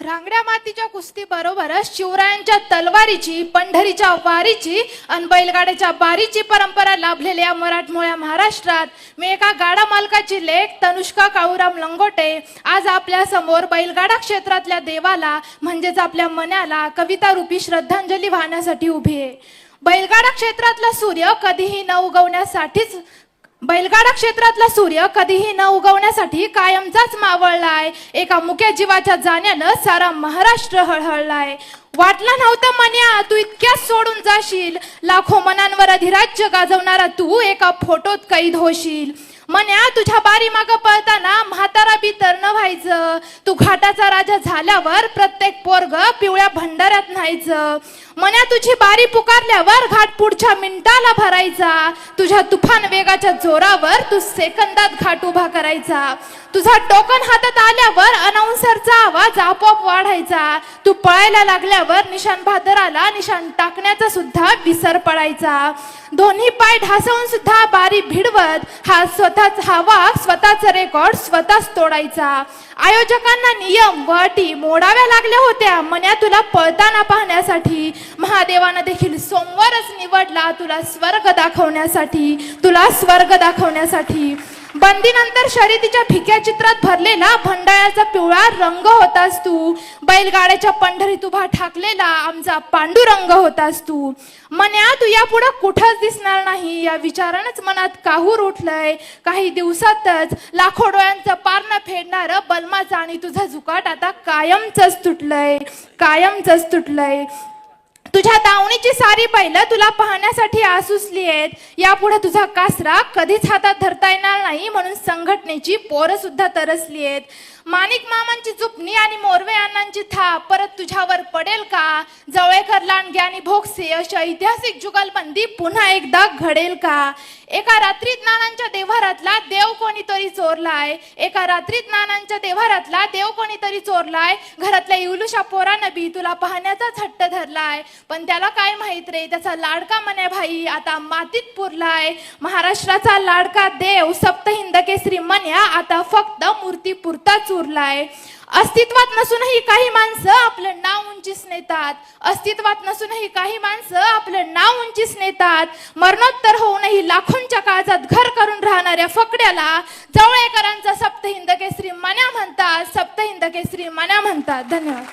रांगड्या मातीच्या कुस्ती बरोबरच शिवरायांच्या तलवारीची पंढरीच्या वारीची आणि बैलगाड्याच्या बारीची परंपरा लाभलेल्या मराठमोळ्या महाराष्ट्रात. मी एका गाडा मालकाची लेख तनुष्का काळूराम लंगोटे आज आपल्यासमोर बैलगाडा क्षेत्रातल्या देवाला म्हणजेच आपल्या मनाला कविता रूपी श्रद्धांजली वाहण्यासाठी उभी आहे. बैलगाडा क्षेत्रातला सूर्य कधीही न उगवण्यासाठीच बैलगाडा क्षेत्रातला सूर्य कधीही न उगवण्यासाठी कायमचाच मावळलाय. एका मुक्या जीवाच्या जाण्यानं सारा महाराष्ट्र हळहळलाय. वाटलं नव्हतं मन्या तू इतक्याच सोडून जाशील. लाखो मनांवर अधिराज्य गाजवणारा तू एका फोटोत कैद होशील. मन्या तुझ्या बारी माग पळताना म्हातारा बी तर न व्हायचं. घाटाचा राजा झाल्यावर प्रत्येक पोरग पिवळ्या भंडाऱ्यात न्हायचं. मन्या तुझी बारी पुकारल्यावर घाट पुढच्या मिनिटाला भरायचा. तुझ्या तुफान वेगाच्या जोरावर तू सेकंदात घाट उभा करायचा. तुझा टोकन हातात आल्यावर अनाउन्सरचा आवाज आपोआप वाढायचा. तू पळायला लागल्यावर निशाण भादराला निशाण टाकण्याचा सुद्धा विसर पडायचा. दोन्ही पाय ढासवून सुद्धा बारी भिडवत हा स्वतःच हा वाघ स्वतःचा रेकॉर्ड स्वतःच तोडायचा. आयोजकांना नियम व अटी मोडाव्या लागल्या होत्या. मन्या तुला पळताना पाहण्यासाठी महादेवानं देखील सोमवारच निवडला तुला स्वर्ग दाखवण्यासाठी. तुला स्वर्ग दाखवण्यासाठी. बंदीनंतर शर्यतीच्या फिक्या चित्रात भरलेला भंडाळ्याचा पिवळा रंग होतास तू. बैलगाड्याच्या पंढरीत उभा ठाकलेला आमचा पांडुरंग होतास तू. मन्या तू यापुढे कुठंच दिसणार नाही. या विचारानंच मनात काहूर उठलंय. काही दिवसातच लाखो डोळ्यांचं पारणं फेडणारं बलमाचं आणि तुझा झुकाट आता कायमच तुटलंय. कायमच तुटलंय. तुझ्या दावणीची सारी बैल तुला पाहण्यासाठी आसुसली आहेत. यापुढे तुझा कासरा कधीच हातात धरता येणार नाही म्हणून संघटनेची पोरं सुद्धा तरसली आहेत. माणिक मामांची चुपणी आणि मोरवे अण्णांची थाप परत तुझ्यावर पडेल का? जवळेकर लांडगे आणि भोगसे अशी ऐतिहासिक जुगलबंदी पुन्हा एकदा घडेल का? एका रात्रीत नानांच्या देव्हारातला देव कोणीतरी चोरलाय. एका रात्रीत नानांच्या देव्हारातला देव कोणीतरी चोरलाय. घरातल्या इवलुशा पोरानं बी तुला पाहण्याचाच हट्ट धरलाय. पण त्याला काय माहीत रे? त्याचा लाडका मने भाई आता मातीत पुरलाय. महाराष्ट्राचा लाडका देव सप्तहिंद केसरी मन्या आता फक्त मूर्ती पुरताच उरलाय अस्तित्वात नसूनही काही माणसं आपलं नेतात अस्तित्वात नसूनही काही माणसं आपलं नाव उंचीस नेतात मरणोत्तर होऊनही लाखोंच्या काळजात घर करून राहणाऱ्या फकड्याला जवळेकरांचा सप्तहिंद केसरी मन्या म्हणतात सप्तहिंद केसरी मन्या म्हणतात. धन्यवाद.